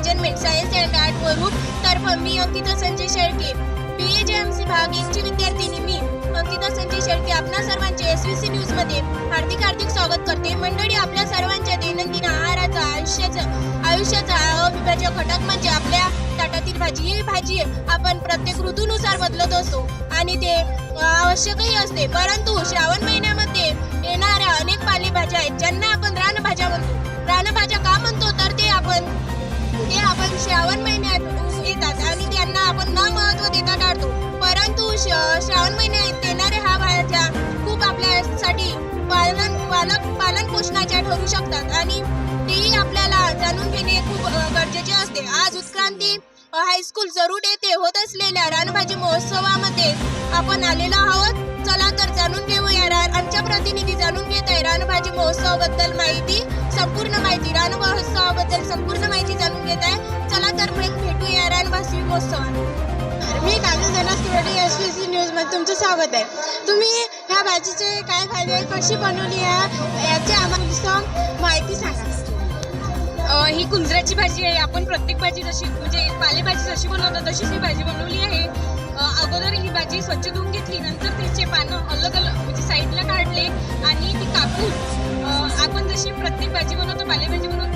College measurement science and art वरून तर मी अंकिता संजय शेळके बी ए जे एम सी भाग एकची विद्यार्थिनी मी अंकिता संजय शेळके आपणा सर्वांचे एस व्ही सी न्यूजमध्ये हार्दिक हार्दिक स्वागत करते. मंडळी आपल्या सर्वांच्या दैनंदिन आहाराचा आयुष्याचा आयुष्याचा अविभाज्य घटक म्हणजे आपल्या ताटातील भाजी. ही भाजी आपण प्रत्येक ऋतूनुसार बदलत असतो आणि ते आवश्यकही असते. परंतु श्रावण महिन्यामध्ये येणाऱ्या अनेक पालेभाज्या आहेत ज्यांना आपण रानभाज्या म्हणतो. रानभाज्या का म्हणतो? तर ते आपण ते आपण श्रावण महिन्यात येतात आणि त्यांना आपण न महत्त्व देता टाळतो परंतु श- श्रावण महिन्यात येणाऱ्या हा भाज्या खूप आपल्यासाठी पालन पालक पालन पोषणाच्या ठरू शकतात. आणि तेही आपल्याला जाणून घेणे खूप गरजेचे असते. आज उत्क्रांती हायस्कूल जरूर येथे होत असलेल्या रानभाजी महोत्सवामध्ये आपण आलेलो आहोत. चला तर जाणून घेऊया. रा- आमच्या प्रतिनिधी जाणून घेत आहे. रानभाजी महोत्सवाबद्दल माहिती संपूर्ण माहिती. रान महोत्सवाबद्दल संपूर्ण माहिती जाणून आहे. चला तर मग भेटूया रानभाजी महोत्सवात मी काजल धनस तिवडे एस पी सी न्यूजमध्ये तुमचं स्वागत आहे. तुम्ही ह्या भाजीचे काय फायदे कशी बनवली आहे याची आम्हाला माहिती सांगा. ही कुंजराची भाजी आहे. आपण प्रत्येक भाजी जशी म्हणजे पालेभाजी जशी बनवतो तशीच ही भाजी बनवली आहे. अगोदर ही भाजी स्वच्छ धुवून घेतली नंतर तिचे पानं अलग अलग म्हणजे साईडला काढले आणि ती कापून आपण जशी प्रत्येक भाजी बनवतो पालेभाजी बनवतो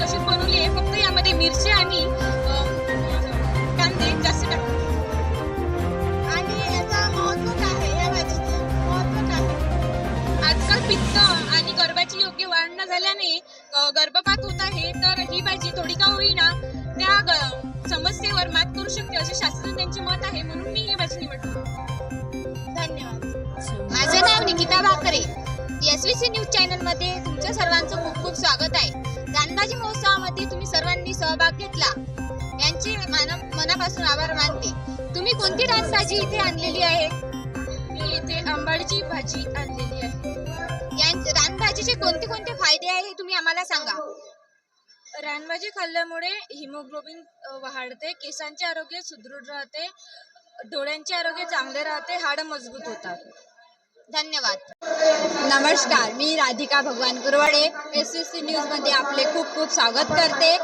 मानते. तुम्ही कोणती रानभाजी इथे आणलेली आहे? मी इथे आंबाडीची भाजी आणलेली आहे. या रानभाजीचे कोणते कोणते फायदे आहे हे तुम्ही आम्हाला सांगा. रानभाजी खाल्ल्यामुळे हिमोग्लोबिन वाढते केसांचे आरोग्य सुदृढ राहते डोळ्यांचे आरोग्य चांगले राहते हाड मजबूत होतात. धन्यवाद. नमस्कार मी राधिका भगवान कुरवाडे एस एस सी न्यूजमध्ये आपले खूप खूप स्वागत करते.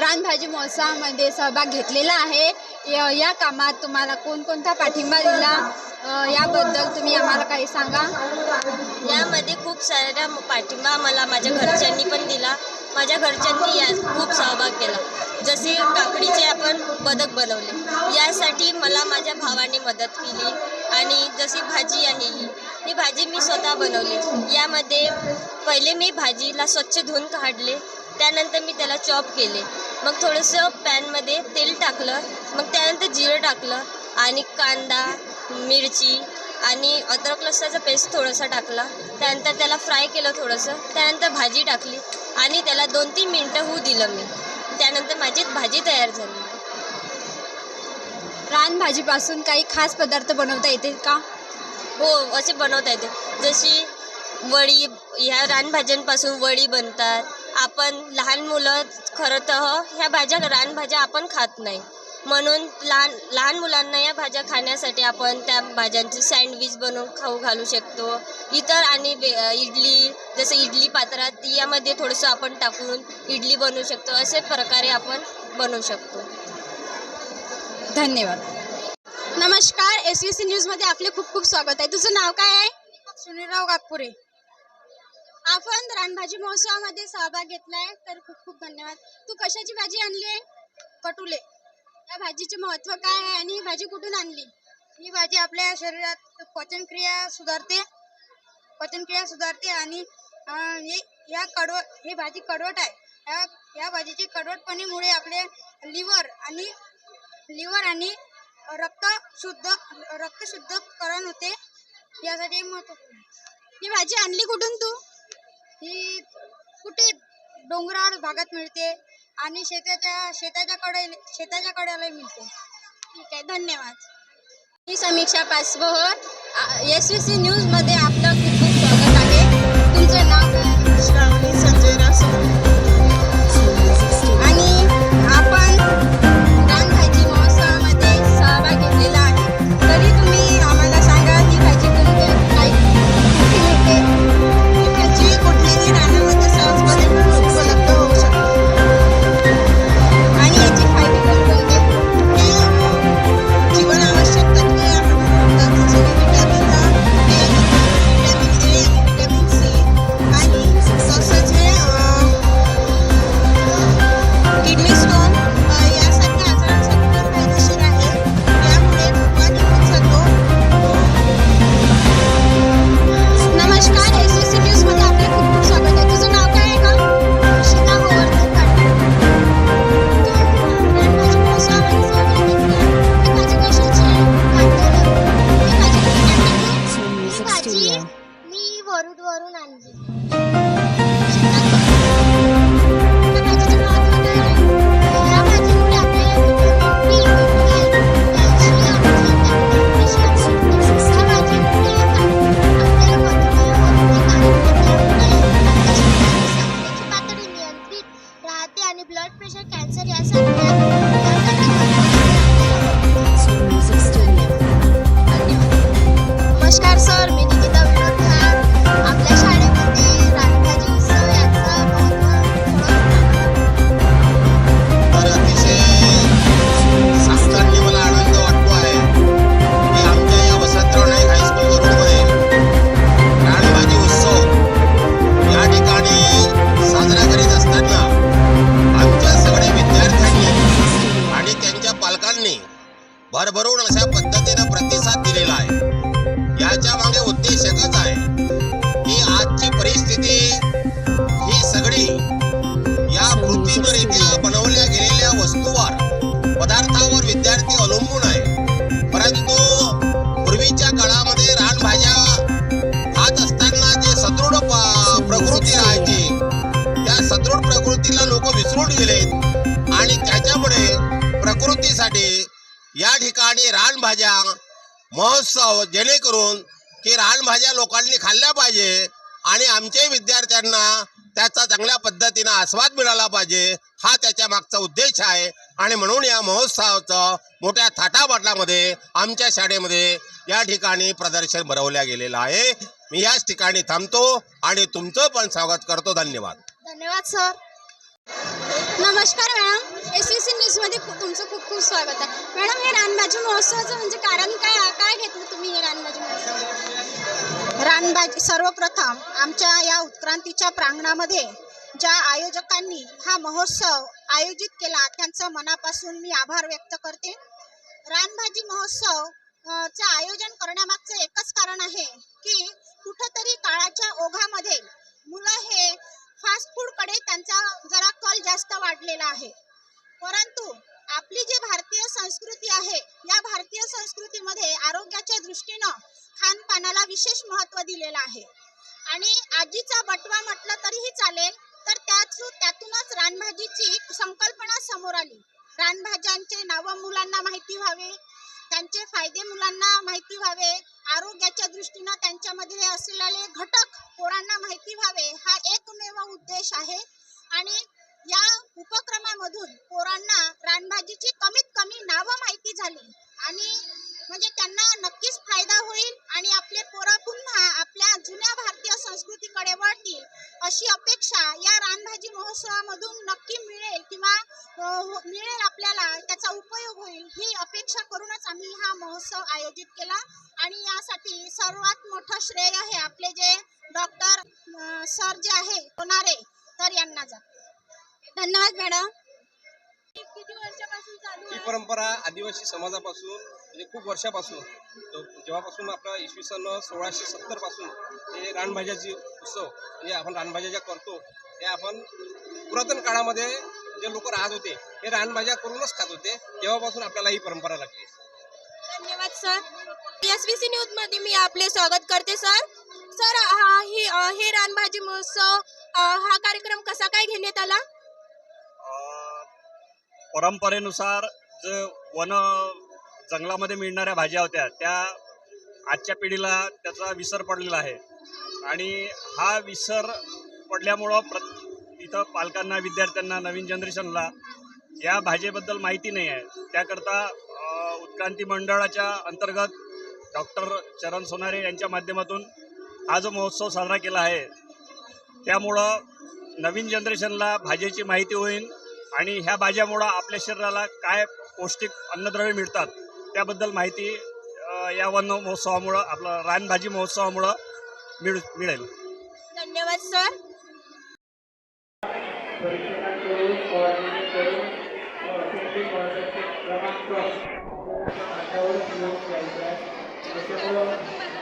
रानभाजी महोत्सवामध्ये सहभाग घेतलेला आहे. या कामात तुम्हाला कोणकोणता पाठिंबा दिला? याबद्दल तुम्ही आम्हाला काही सांगा. यामध्ये खूप साऱ्या पाठिंबा मला माझ्या घरच्यांनी पण दिला. माझ्या घरच्यांनी यात खूप सहभाग केला. जसे काकडीचे आपण बदक बनवले. यासाठी मला माझ्या भावाने मदत केली. आणि जशी भाजी आहे ही ही भाजी मी स्वतः बनवली. यामध्ये पहिले मी भाजीला स्वच्छ धुवून काढले. त्यानंतर मी त्याला चॉप केले. मग थोडंसं पॅनमध्ये तेल टाकलं. मग त्यानंतर जिरं टाकलं आणि कांदा मिरची आणि अद्रक लसणाचा पेस्ट थोडासा टाकला. त्यानंतर त्याला फ्राय केलं थोडंसं. त्यानंतर भाजी टाकली आणि त्याला दोन तीन मिनटं होऊ दिलं मी. त्यानंतर माझी भाजी तयार झाली. रानभाजीपासून काही खास पदार्थ बनवता येतील का? हो असे बनवता येते. जशी वडी ह्या रानभाज्यांपासून वडी बनतात. आपण लहान मुलं खरं तर ह्या भाज्या रानभाज्या आपण खात नाही. म्हणून लहान लहान मुलांना या भाज्या खाण्यासाठी आपण त्या भाज्यांचे सँडविच बनवून खाऊ घालू शकतो. इतर आणि इडली जसं इडली पात्रात यामध्ये थोडंसं आपण टाकून इडली बनवू शकतो. असे प्रकारे आपण बनवू शकतो. धन्यवाद. नमस्कार एस व्ही सी न्यूजमध्ये आपले खूप खूप स्वागत आहे. तुझं नाव काय आहे? सुनीलराव काकपुरे. आपण रानभाजी महोत्सवामध्ये सहभाग घेतलाय तर खूप खूप धन्यवाद. तू कशाची भाजी आणली आहे? कटुले. या भाजीचे महत्त्व काय आहे आणि ही भाजी कुठून आणली? ही भाजी आपल्या शरीरात पचनक्रिया सुधारते. पचनक्रिया सुधारते आणि अं, हे या कडव ही भाजी कडवट आहे. या या भाजीची कडवटपणीमुळे आपले लिव्हर आणि लिव्हर आणि रक्त शुद्ध रक्त शुद्धकरण होते. यासाठी महत्त्वपूर्ण ही भाजी आणली कुठून तू? ही कुठे डोंगराळ भागात मिळते आणि शेताच्या शेताच्या कडे शेताच्या कडेला मिळते. ठीक आहे धन्यवाद. मी समीक्षा पासबोहर एस व्ही सी न्यूजमध्ये आणि रानभाज्या महोत्सव जेणेकरून की रानभाज्या लोकांनी खाल्ल्या पाहिजे आणि आमच्या विद्यार्थ्यांना त्याचा चांगल्या पद्धतीनं आस्वाद मिळाला पाहिजे हा त्याच्या मागचा उद्देश आहे. आणि म्हणून या महोत्सवाचं मोठ्या थाटाबाटलामध्ये आमच्या शाळेमध्ये या ठिकाणी प्रदर्शन भरवल्या गेलेलं आहे. मी याच ठिकाणी थांबतो आणि तुमचं पण स्वागत करतो. धन्यवाद. धन्यवाद सर. नमस्कार मॅडम. एस सी सी न्यूजमध्ये खूप तुमचं खूप खूप स्वागत आहे. मॅडम हे रानबाजी महोत्सवाचं म्हणजे कारण काय काय घेतलं तुम्ही हे रानबाजी महोत्सव रानबाजी सर्वप्रथम आमच्या या उत्क्रांतीच्या प्रांगणामध्ये ज्या आयोजकांनी हा महोत्सव आयोजित केला त्यांचं मनापासून मी आभार व्यक्त करते. रानभाजी महोत्सव चं आयोजन करण्यामागचं एकच कारण आहे की कुठंतरी काळाच्या ओघामध्ये मुलं हे फास्ट फूडकडे त्यांचा जरा कल जास्त वाढलेला आहे. परंतु आपली जी भारतीय संस्कृती आहे या भारतीय संस्कृतीमध्ये आरोग्याच्या दृष्टीनं खानपानाला विशेष महत्त्व दिलेलं आहे. आणि आजीचा बटवा म्हटलं तरीही चालेल तर त्याच त्यातूनच रानभाजीची संकल्पना समोर आली. रानभाज्यांचे नावं मुलांना माहिती व्हावे त्यांचे फायदे मुलांना माहिती व्हावे सर जे आहे होणारे तर यांना जाते धन्यवाद मॅडम. किती वर्षापासून चालू ही परंपरा आदिवासी समाजापासून म्हणजे खूप वर्षापासून जो- जेव्हापासून आपला इसवी सन सोळाशे सत्तरपासून हे रानभाज्याची उत्सव म्हणजे आपण रानभाज्या ज्या करतो ते आपण पुरातन काळामध्ये जे लोक राहत होते हे रानभाज्या करूनच खात होते तेव्हापासून आपल्याला ही परंपरा लागली. धन्यवाद सर. एस व्ही सी न्यूजमध्ये मी आपले स्वागत करते सर. सर हा ही हे रानभाजी महोत्सव हा कार्यक्रम कसा काय घेण्यात आला? परंपरेनुसार जे वन जंगलामध्ये मिळणाऱ्या भाज्या होत्या त्या आजच्या पिढीला त्याचा विसर पडलेला आहे. आणि हा विसर पडल्यामुळं प्र इथं पालकांना विद्यार्थ्यांना नवीन जनरेशनला या भाजेबद्दल माहिती नाही आहे. त्याकरता उत्क्रांती मंडळाच्या अंतर्गत डॉक्टर चरण सोनारे यांच्या माध्यमातून हा जो महोत्सव साजरा केला आहे त्यामुळं नवीन जनरेशनला भाजीची माहिती होईल आणि ह्या भाज्यामुळं आपल्या शरीराला काय पौष्टिक अन्नद्रव्य मिळतात त्याबद्दल माहिती या वन महोत्सवामुळं आपलं रानभाजी महोत्सवामुळं मिळ मिळेल. धन्यवाद सर. आजकाल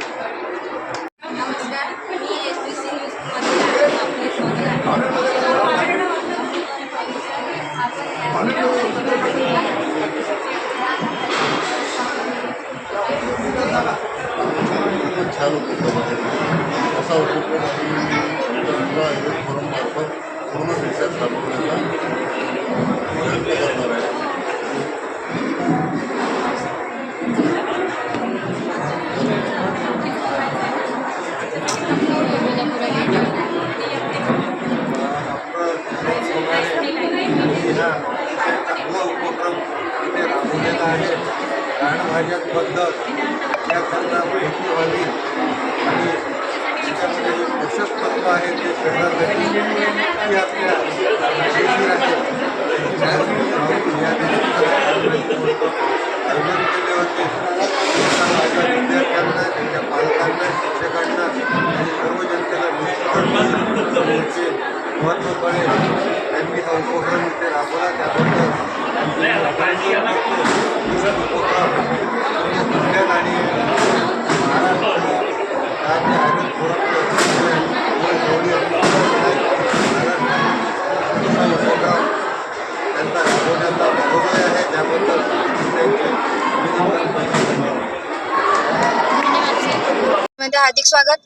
मध्ये हार्दिक स्वागत.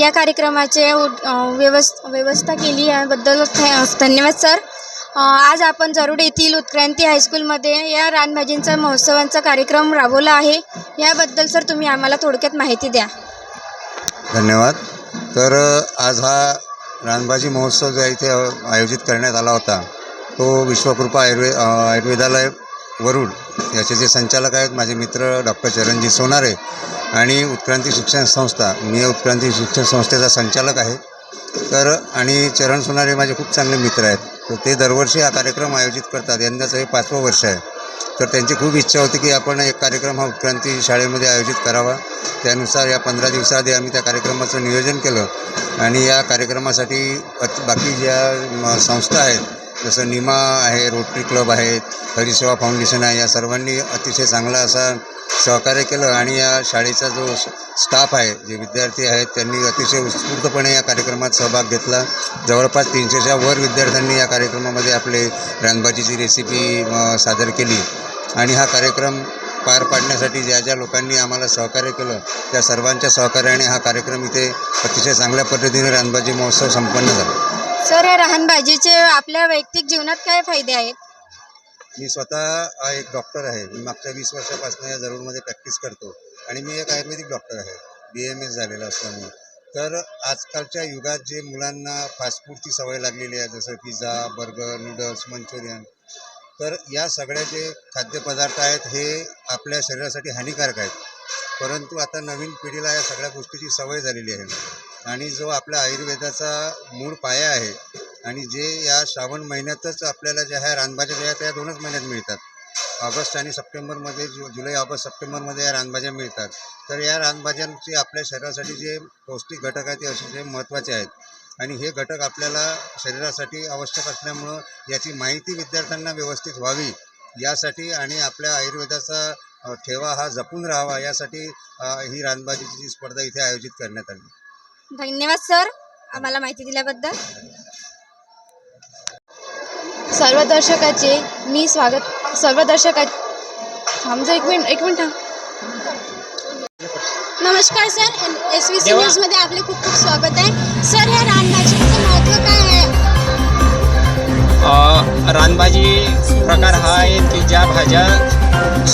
या कार्यक्रमाचे उद- व्यवस् व्यवस्था केली याबद्दल थ- धन्यवाद सर. आज आपण जरूड येथील उत्क्रांती हायस्कूलमध्ये या रानभाजींचा महोत्सवांचा कार्यक्रम राबवला आहे. याबद्दल सर तुम्ही आम्हाला थोडक्यात माहिती द्या. धन्यवाद. तर आज हा रानभाजी महोत्सव जो आहे इथे आयोजित करण्यात आला होता तो विश्वकृपा आयुर्वे आयुर्वेदालय वरुड याचे जे संचालक आहेत माझे मित्र डॉक्टर चरणजी सोनारे आणि उत्क्रांती शिक्षण संस्था. मी या उत्क्रांती शिक्षण संस्थेचा संचालक आहे. तर आणि चरण सोनारे माझे खूप चांगले मित्र आहेत. तर ते दरवर्षी हा कार्यक्रम आयोजित करतात. यंदाचं हे पाचवं वर्ष आहे. तर त्यांची खूप इच्छा होती की आपण एक कार्यक्रम हा उत्क्रांती शाळेमध्ये आयोजित करावा. त्यानुसार या पंधरा दिवसाआधी आम्ही त्या कार्यक्रमाचं नियोजन केलं. आणि या कार्यक्रमासाठी बाकी ज्या संस्था आहेत जसं निमा आहे रोटरी क्लब आहे हरिसेवा फाउंडेशन आहे या सर्वांनी अतिशय चांगला असा सहकार्य केलं आणि या शाळेचा जो स्टाफ आहे जे विद्यार्थी आहेत त्यांनी अतिशय उत्स्फूर्तपणे या कार्यक्रमात सहभाग घेतला. जवळपास तीनशेच्या वर विद्यार्थ्यांनी या कार्यक्रमामध्ये आपले रानबाजीची रेसिपी सादर केली. आणि हा कार्यक्रम पार पाडण्यासाठी ज्या ज्या लोकांनी आम्हाला सहकार्य केलं त्या सर्वांच्या सहकार्याने हा कार्यक्रम इथे अतिशय चांगल्या पद्धतीने रानबाजी महोत्सव संपन्न झाला. सर या राहणभाजीचे आपल्या वैयक्तिक जीवनात काय फायदे आहेत? मी स्वतः एक डॉक्टर आहे. मी मागच्या वीस वर्षापासून या जरूरमध्ये प्रॅक्टिस करतो आणि मी एक आयुर्वेदिक डॉक्टर आहे. बी एम एस झालेला असतो मी. तर आजकालच्या युगात जे मुलांना फास्ट फूडची सवय लागलेली आहे जसं पिझ्झा बर्गर नूडल्स मंचुरियन तर या सगळ्या जे खाद्यपदार्थ आहेत हे आपल्या शरीरासाठी हानिकारक आहेत. परंतु आता नवीन पिढीला या सगळ्या गोष्टीची सवय झालेली आहे. आणि जो आपल्या आयुर्वेदाचा मूळ पाया आहे आणि जे या श्रावण महिन्यातच आपल्याला ज्या ह्या रानभाज्या ज्या आहेत त्या दोनच महिन्यात मिळतात. ऑगस्ट आणि सप्टेंबरमध्ये जु जुलै ऑगस्ट सप्टेंबरमध्ये या रानभाज्या मिळतात. तर या रानभाज्यांचे आपल्या शरीरासाठी जे पौष्टिक घटक आहेत ते अतिशय महत्त्वाचे आहेत. आणि हे घटक आपल्याला शरीरासाठी आवश्यक असल्यामुळं याची माहिती विद्यार्थ्यांना व्यवस्थित व्हावी यासाठी आणि आपल्या आयुर्वेदाचा ठेवा हा जपून राहावा यासाठी ही रानभाजीची जी स्पर्धा इथे आयोजित करण्यात आली. धन्यवाद सर. आम्हाला माहिती दिल्याबद्दल. सर्व दर्शकाचे मी स्वागत सर्व दर्शका थांब जरा एक मिनिट एक मिनिट नमस्कार सर. एस व्ही सी न्यूजमध्ये आपले खूप खूप स्वागत आहे. सर या रानभाजीचं महत्त्व काय आहे? रानभाजी प्रकार हा आहे की ज्या भाज्या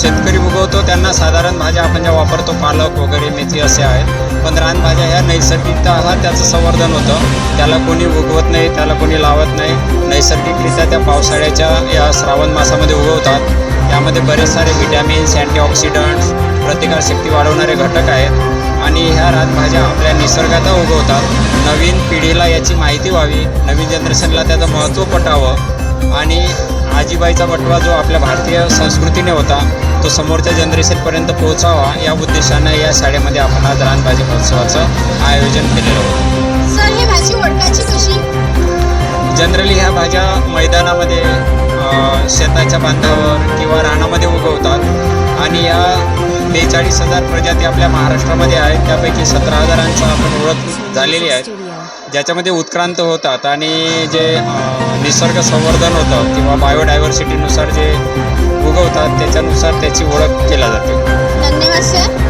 शेतकरी उगवतो त्यांना साधारण भाज्या आपण ज्या वापरतो पालक वगैरे मेथी असे आहेत. पण रानभाज्या ह्या नैसर्गिकता हा त्याचं संवर्धन होतं. त्याला कोणी उगवत नाही त्याला कोणी लावत नाही. नैसर्गिकरित्या त्या पावसाळ्याच्या या श्रावण मासामध्ये उगवतात. त्यामध्ये बरेच सारे व्हिटॅमिन्स अँटीऑक्सिडंट्स प्रतिकारशक्ती वाढवणारे घटक आहेत. आणि ह्या रानभाज्या आपल्या निसर्गात उगवतात. नवीन पिढीला याची माहिती व्हावी. नवीन जनरेशनला त्याचं महत्त्व पटावं. आणि आजीबाईचा बटवा जो आपल्या भारतीय संस्कृतीने होता तो समोरच्या जनरेशनपर्यंत पोहोचावा या उद्देशानं या शाळेमध्ये आपण आज रानभाजी महोत्सवाचं आयोजन केलेलं होतं. सर ही भाजी ओळखायची कशी? जनरली ह्या भाज्या मैदानामध्ये शेताच्या बांधावर किंवा रानामध्ये उगवतात. आणि या बेचाळीस हजार प्रजाती आपल्या महाराष्ट्रामध्ये आहेत. त्यापैकी सतरा हजारांचा आपण ओळख झालेली आहे ज्याच्यामध्ये उत्क्रांत होतात. आणि जे निसर्ग संवर्धन होतं किंवा बायोडायव्हर्सिटीनुसार जे उगवतात त्याच्यानुसार त्याची ओळख केला जाते. धन्यवाद सर